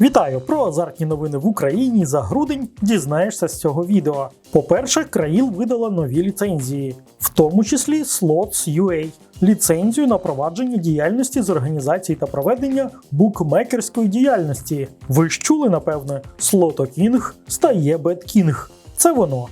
Вітаю про азартні новини в Україні за грудень. Дізнаєшся з цього відео. По-перше, Країл видала нові ліцензії, в тому числі Slots.ua, ліцензію на провадження діяльності з організації та проведення букмекерської діяльності. Ви ж чули, напевне, Слото Кінг стає Беткінг. Це воно.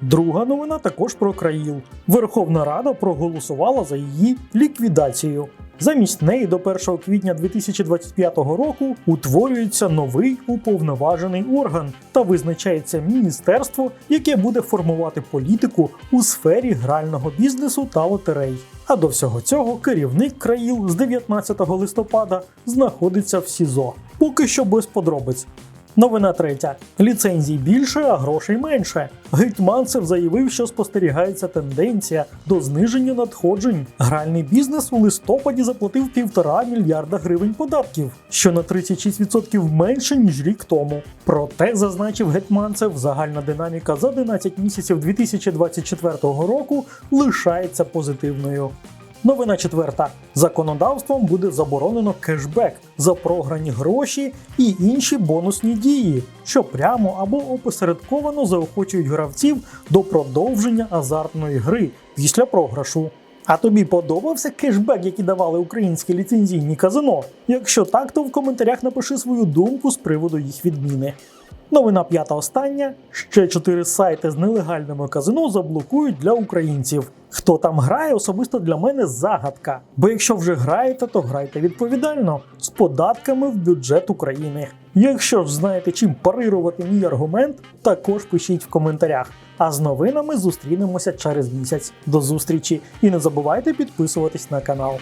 Друга новина також про Країл. Верховна Рада проголосувала за її ліквідацію. Замість неї до 1 квітня 2025 року утворюється новий уповноважений орган та визначається міністерство, яке буде формувати політику у сфері грального бізнесу та лотерей. А до всього цього керівник країл з 19 листопада знаходиться в СІЗО. Поки що без подробиць. Новина третя: ліцензій більше, а грошей менше. Гетьманцев заявив, що спостерігається тенденція до зниження надходжень. Гральний бізнес у листопаді заплатив півтора мільярда гривень податків, що на 36% менше ніж рік тому. Проте, зазначив Гетьманцев, загальна динаміка за 11 місяців 2024 року лишається позитивною. Новина четверта: законодавством буде заборонено кешбек за програні гроші і інші бонусні дії, що прямо або опосередковано заохочують гравців до продовження азартної гри після програшу. А тобі подобався кешбек, який давали українські ліцензійні казино? Якщо так, то в коментарях напиши свою думку з приводу їх відміни. Новина п'ята остання. Ще чотири сайти з нелегальними казино заблокують для українців. Хто там грає, особисто для мене загадка. Бо якщо вже граєте, то грайте відповідально з податками в бюджет України. Якщо ж знаєте, чим парирувати мій аргумент, також пишіть в коментарях. А з новинами зустрінемося через місяць. До зустрічі і не забувайте підписуватись на канал.